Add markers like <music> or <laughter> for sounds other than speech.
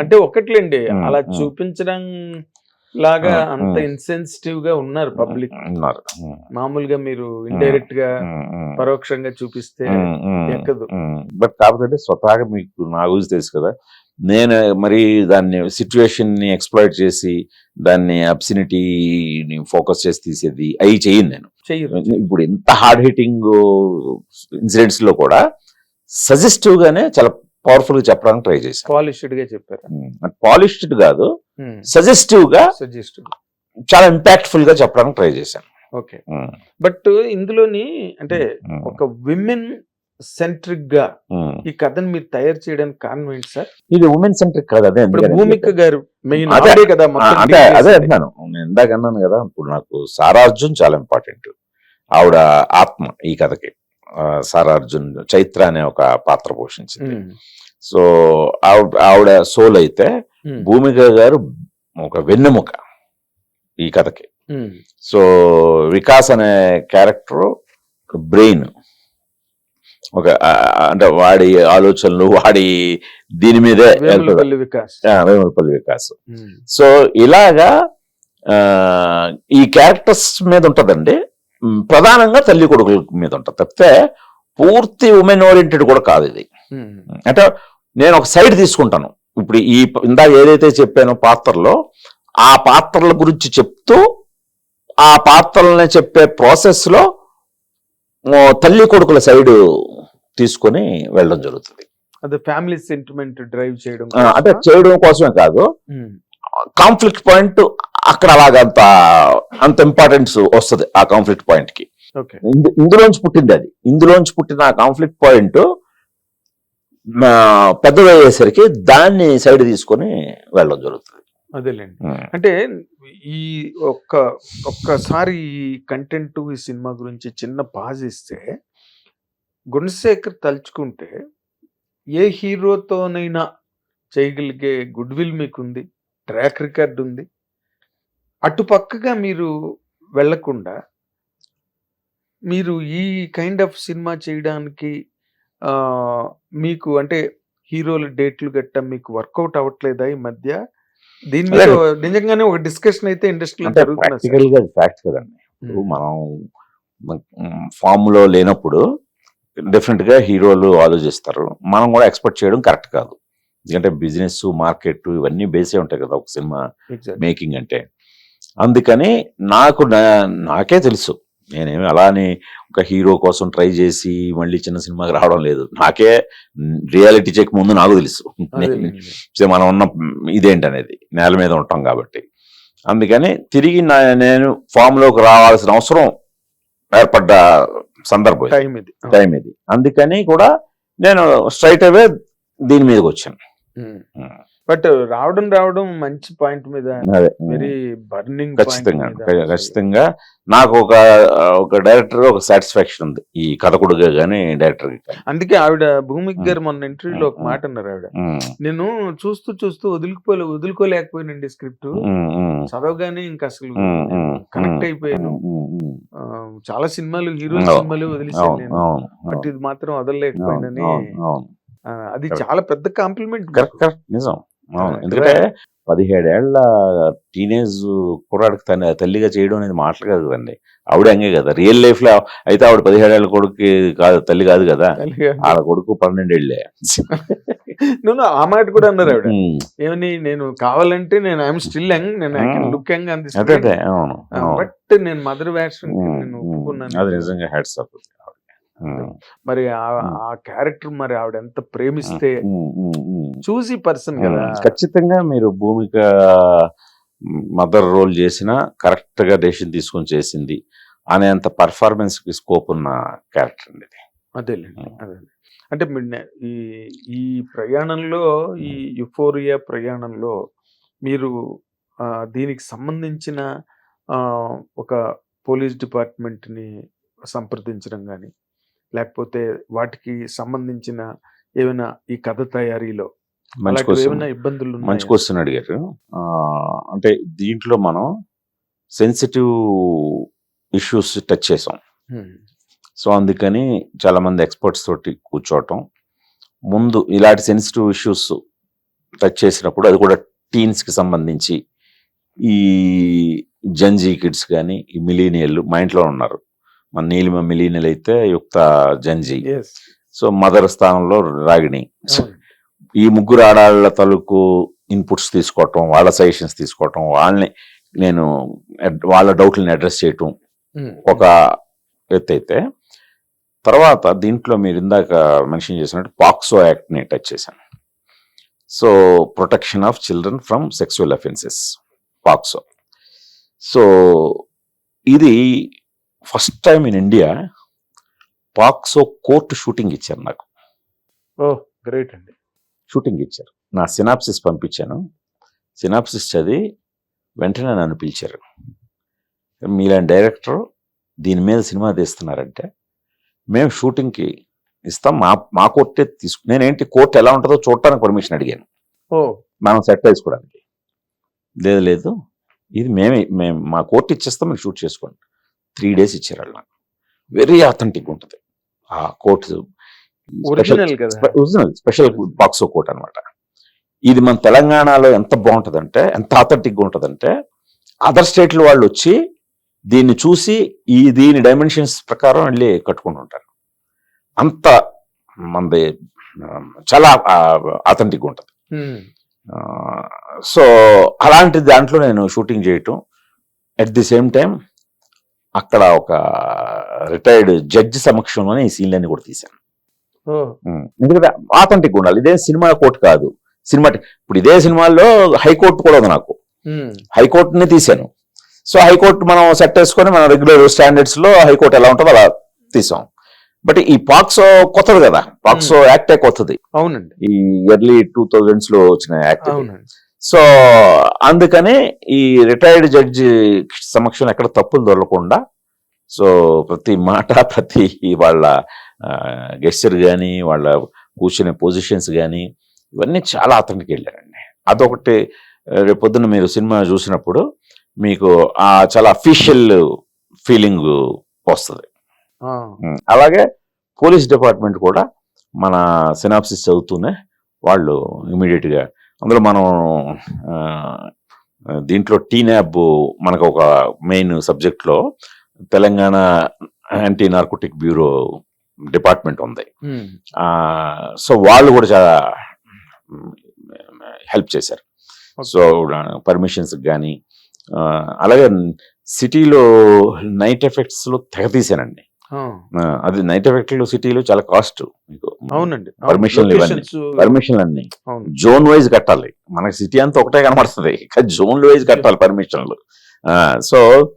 అంటే ఒకట్లేండి అలా. చూపించడం లాగా అంత. ఇన్సెన్సిటివ్గా ఉన్నారు పబ్లిక్ ఉన్నారు మామూలుగా మీరు ఇండైరెక్ట్గా. పరోక్షంగా చూపిస్తే ఎక్కదు. బట్ కాకపోతే స్వతహాగా మీకు నా గురించి తెలుసు కదా నేను మరి దాన్ని సిచ్యువేషన్ని ఎక్స్ప్లోర్ చేసి దాన్ని అబ్సినిటీని ఫోకస్ చేసి తీసేది అవి చేయను నేను ఇప్పుడు ఎంత హార్డ్ హిట్టింగ్ ఇన్సిడెంట్స్లో కూడా సజెస్టివ్ గానే చాలా పవర్ఫుల్గా చెప్పడానికి ట్రై చేశాను. పాలిష్డ్గా చెప్పారు పాలిష్డ్ కాదు సజెస్టివ్గా సజెస్ట్ చాలా ఇంపాక్ట్ఫుల్గా చెప్పడానికి ట్రై చేశాను. ఓకే. బట్ ఇందులోని అంటే ఒక విమెన్ సెంట్రిక్గా ఈ కథను మీరు తయారు చేయడానికి కారణం ఏంటి సార్? ఇది ఉమెన్ సెంట్రిక్ కాదు అదే భూమిక గారు మెయిన్ అదే. అదే కదా అదే చేసేది. అంటున్నాను. నేను ఇందాక అన్నాను కదా ఇప్పుడు నాకు సారా అర్జున్ చాలా ఇంపార్టెంట్. ఆవిడ ఆత్మ ఈ కథకి. సారా అర్జున్ చైత్ర అనే ఒక పాత్ర పోషించింది. సో ఆవిడ ఆవిడ సోల్ అయితే భూమిక గారు ఒక వెన్నెముక ఈ కథకి. సో వికాస్ అనే క్యారెక్టర్ బ్రెయిన్. ఒక అంటే వాడి ఆలోచనలు వాడి దీని మీదే వేములపల్లి వికాస్. సో ఇలాగా ఈ క్యారెక్టర్స్ మీద ఉంటదండి. ప్రధానంగా తల్లి కొడుకుల మీద ఉంటది తప్పితే పూర్తి ఉమెన్ ఓరియంటెడ్ కూడా కాదు ఇది. అంటే నేను ఒక సైడ్ తీసుకుంటాను. ఇప్పుడు ఈ ఇందాక ఏదైతే చెప్పానో పాత్రలో ఆ పాత్రల గురించి చెప్తూ ఆ పాత్రలని చెప్పే ప్రాసెస్లో ఓ తల్లి కొడుకుల సైడ్ తీసుకొని వెళ్ళడం జరుగుతుంది. అదే ఫ్యామిలీ సెంటిమెంట్ డ్రైవ్ చేయడం అంటే చేయడం కోసమే కాదు. కాన్ఫ్లిక్ట్ పాయింట్ అక్కడ అలాగంత అంత ఇంపార్టెన్స్ వస్తుంది ఆ కాన్ఫ్లిక్ట్ పాయింట్కి. ఇందులోంచి పుట్టింది అది. ఇందులోంచి పుట్టిన ఆ కాన్ఫ్లిక్ట్ పాయింట్ పెద్దదయ్యేసరికి దాన్ని సైడ్ తీసుకొని వెళ్ళడం జరుగుతుంది. అదేలేండి. అంటే ఈ ఒక్క ఒక్కసారి ఈ కంటెంట్ ఈ సినిమా గురించి చిన్న పాజ్ ఇస్తే గుణశేఖర్ తలుచుకుంటే ఏ హీరోతోనైనా చేయగలిగే గుడ్ విల్ మీకుంది ట్రాక్ రికార్డ్ ఉంది అటు పక్కగా మీరు వెళ్ళకుండా మీరు ఈ కైండ్ ఆఫ్ సినిమా చేయడానికి ఆ, మీకు అంటే హీరోల డేట్లు గట్ట మీకు వర్కౌట్ అవ్వట్లేదా ఈ మధ్య? దీని మీద నిజంగానే ఒక డిస్కషన్ అయితే ఇండస్ట్రీలో అంటే జరుగుతున్నా ప్రాక్టికల్గా ఫ్యాక్ట్ కదండి. ఇప్పుడు మనం ఫామ్లో లేనప్పుడు డెఫినెట్గా హీరోలు ఆలోచిస్తారు. మనం కూడా ఎక్స్పెక్ట్ చేయడం కరెక్ట్ కాదు. ఎందుకంటే బిజినెస్ మార్కెట్ ఇవన్నీ బేసే ఉంటాయి కదా ఒక సినిమా మేకింగ్ అంటే. అందుకని నాకు నాకే తెలుసు. నేనేమి అలాని ఒక హీరో కోసం ట్రై చేసి మళ్ళీ చిన్న సినిమాకి రావడం లేదు. నాకే రియాలిటీ చెక్ ముందు నాకు తెలుసు. మనం ఉన్న ఇదేంటనేది. నేల మీద ఉంటాం కాబట్టి. అందుకని తిరిగి నేను ఫామ్లోకి రావాల్సిన అవసరం ఏర్పడ్డ సందర్భం టైం ఇది అందుకని కూడా నేను స్ట్రైట్ అవే దీని మీదకి వచ్చాను. బట్ రావడం రావడం మంచి పాయింట్ మీద వెరీ బర్నింగ్ ఖచ్చితంగా. ఖచ్చితంగా. నాకు ఒక ఒక డైరెక్టర్ ఒక సాటిస్ఫాక్షన్ ఉంది. ఈ కథకుడుగా గానీ డైరెక్టర్ అందుకే ఆవిడ భూమికి. గారు మొన్న ఇంటర్వ్యూలో ఒక. మాట అన్నారు ఆవిడ. నేను చూస్తూ చూస్తూ వదులుకోలే వదులుకోలేకపోయానండి స్క్రిప్ట్. చదవగానే ఇంకా అసలు కనెక్ట్ అయిపోయాను. చాలా సినిమాలు హీరో. సినిమాలు వదిలేసాను నేను. బట్ ఇది మాత్రం వదలలేకపోయానని అది. చాలా పెద్ద కాంప్లిమెంట్ కరెక్ట్ కరెక్ట్ నిజం. అవును. ఎందుకంటే పదిహేడేళ్ళ టీనేజ్ కుర్రాడికి తన తల్లిగా చేయడం అనేది మాటలు కాదు కదండి. ఆవిడ హంగే కదా. రియల్ లైఫ్లో అయితే ఆవిడ పదిహేడేళ్ళ కొడుకు కాదు తల్లి కాదు కదా. ఆడ కొడుకు పన్నెండేళ్ళే. <laughs> నువ్వు ఆ మాట కూడా అన్నారు ఆవిడ. ఏమని నేను కావాలంటే నేను ఐఎమ్ స్టిల్ యంగ్ నేను. లుక్ యంగ్ అవును. బట్ నేను మదర్ ఉమ్, నేను ఒప్పుకున్నాను. అది నిజంగా హ్యాట్స్ అప్ మరి ఆ- క్యారెక్టర్ మరి ఆవిడ ఎంత ప్రేమిస్తే. చూసి పర్సన్ కదా. ఖచ్చితంగా మీరు భూమిక మదర్ రోల్ చేసినా కరెక్ట్గా డెసిషన్ తీసుకొని చేసింది అనేంత పర్ఫార్మెన్స్కి స్కోప్ ఉన్న క్యారెక్టర్ అండి ఇది. అదేలేండి. అదే అంటే ఈ ఈ ప్రయాణంలో ఈ యుఫోరియా ప్రయాణంలో మీరు దీనికి సంబంధించిన ఒక పోలీస్ డిపార్ట్మెంట్ని సంప్రదించడం కానీ లేకపోతే వాటికి సంబంధించిన ఏమైనా ఈ కథ తయారీలో మంచి ఇబ్బందులు మంచి? క్వశ్చన్ అడిగారు. అంటే దీంట్లో మనం సెన్సిటివ్ ఇష్యూస్ టచ్ చేసాం. సో అందుకని చాలా మంది ఎక్స్పర్ట్స్ తోటి కూర్చోవటం. ముందు ఇలాంటి సెన్సిటివ్ ఇష్యూస్ టచ్ చేసినప్పుడు అది కూడా టీన్స్కి సంబంధించి ఈ జంజీ కిడ్స్ కానీ ఈ మిలీనియల్ మా ఇంట్లో ఉన్నారు. మన నీలిమ మిలీనియల్ అయితే యుక్త జంజీ. సో మదర్ స్థానంలో రాగిణి. ఈ ముగ్గురు ఆడాళ్ళ తలుకు ఇన్పుట్స్ తీసుకోవటం వాళ్ళ సజెషన్స్ తీసుకోవటం వాళ్ళని నేను వాళ్ళ డౌట్లని అడ్రస్ చేయటం. ఒక ఎత్తు అయితే తర్వాత దీంట్లో మీరు ఇందాక మెన్షన్ చేసినట్టు పాక్సో యాక్ట్ని టచ్ చేశాను. So protection of children from sexual offences POCSO so ఇది first time in India POCSO court shooting ఇచ్చారు నాకు. ఓ గ్రేట్ అండి. షూటింగ్ ఇచ్చారు. నా సినాప్సిస్ పంపించాను. సినాప్సిస్ చదివి వెంటనే నన్ను పిలిచారు. మీలాంటి డైరెక్టర్ దీని మీద సినిమా తీస్తున్నారంటే మేము షూటింగ్కి ఇస్తాం. మా మా కోర్టే తీసుకు నేనేంటి కోర్టు ఎలా ఉంటుందో చూడటానికి పర్మిషన్ అడిగాను. ఓ. మనం సెట్ వేసుకోవడానికి లేదు లేదు. ఇది మేమే మేము మా కోర్టు ఇచ్చేస్తాం మీరు షూట్ చేసుకోండి. త్రీ డేస్ ఇచ్చారు వాళ్ళు నాకు. వెరీ అథెంటిక్ ఉంటుంది. ఆ court original special POCSO court అన్నమాట ఇది మన తెలంగాణలో ఎంత బాగుంటదంటే ఎంత ఆథెంటిక్గా ఉంటదంటే అదర్ స్టేట్ల వాళ్ళు వచ్చి దీన్ని చూసి ఈ దీని డైమెన్షన్స్ ప్రకారం వెళ్ళి కట్టుకుంటుంటారు అంత మనది చాలా ఆథెంటిక్ ఉంటుంది ఉమ్. సో అలాంటి దాంట్లో నేను షూటింగ్ చేయటం అట్ ది సేమ్ టైం అక్కడ ఒక రిటైర్డ్ జడ్జి సమక్షంలోనే ఈ సీన్లన్నీ కూడా తీశాను. ఎందుకంటే ఆథెంటిక్ ఉండాలి ఇదే సినిమా కోర్టు కాదు. సినిమా ఇప్పుడు ఇదే సినిమాల్లో హైకోర్టు కూడా ఉంది నాకు. హైకోర్టుని తీశాను. సో హైకోర్టు మనం సెట్ వేసుకొని మన రెగ్యులర్ స్టాండర్డ్స్లో హైకోర్టు ఎలా ఉంటుందో అలా తీసాం. బట్ ఈ పాక్సో కొత్తది కదా. పాక్సో యాక్టే కొత్తది. అవునండి. ఈ ఎర్లీ టూ థౌజండ్స్లో వచ్చిన యాక్ట్. సో అందుకని ఈ రిటైర్డ్ జడ్జి సమక్షంలో ఎక్కడ తప్పులు దొరకకుండా సో ప్రతి మాట ప్రతి వాళ్ళ గెస్చర్ కానీ వాళ్ళ కూర్చునే పొజిషన్స్ కానీ ఇవన్నీ చాలా అతనికి వెళ్ళారండి. అదొకటి ఆ, రేపు పొద్దున్న మీరు సినిమా చూసినప్పుడు మీకు ఆ చాలా అఫీషియల్ ఫీలింగ్ వస్తుంది. అలాగే పోలీస్ డిపార్ట్మెంట్ కూడా మన సినాప్సిస్ చదువుతూనే వాళ్ళు ఇమీడియట్గా అందులో మనం దీంట్లో టీనాబ్ మనకు ఒక మెయిన్ సబ్జెక్ట్లో Telangana anti narcotic bureau department ఉంది. సో వాళ్ళు కూడా చాలా హెల్ప్ చేశారు. సో పర్మిషన్స్ కానీ అలాగే సిటీలో నైట్ ఎఫెక్ట్స్లో తెగ తీసానండి అది నైట్ ఎఫెక్ట్లు సిటీలో చాలా కాస్ట్ మీకు. అవునండి. Locations- పర్మిషన్ అన్ని. జోన్ వైజ్ కట్టాలి. మనకి సిటీ అంతా ఒకటే కనబడుతుంది. జోన్ వైజ్ కట్టాలి పర్మిషన్లు సో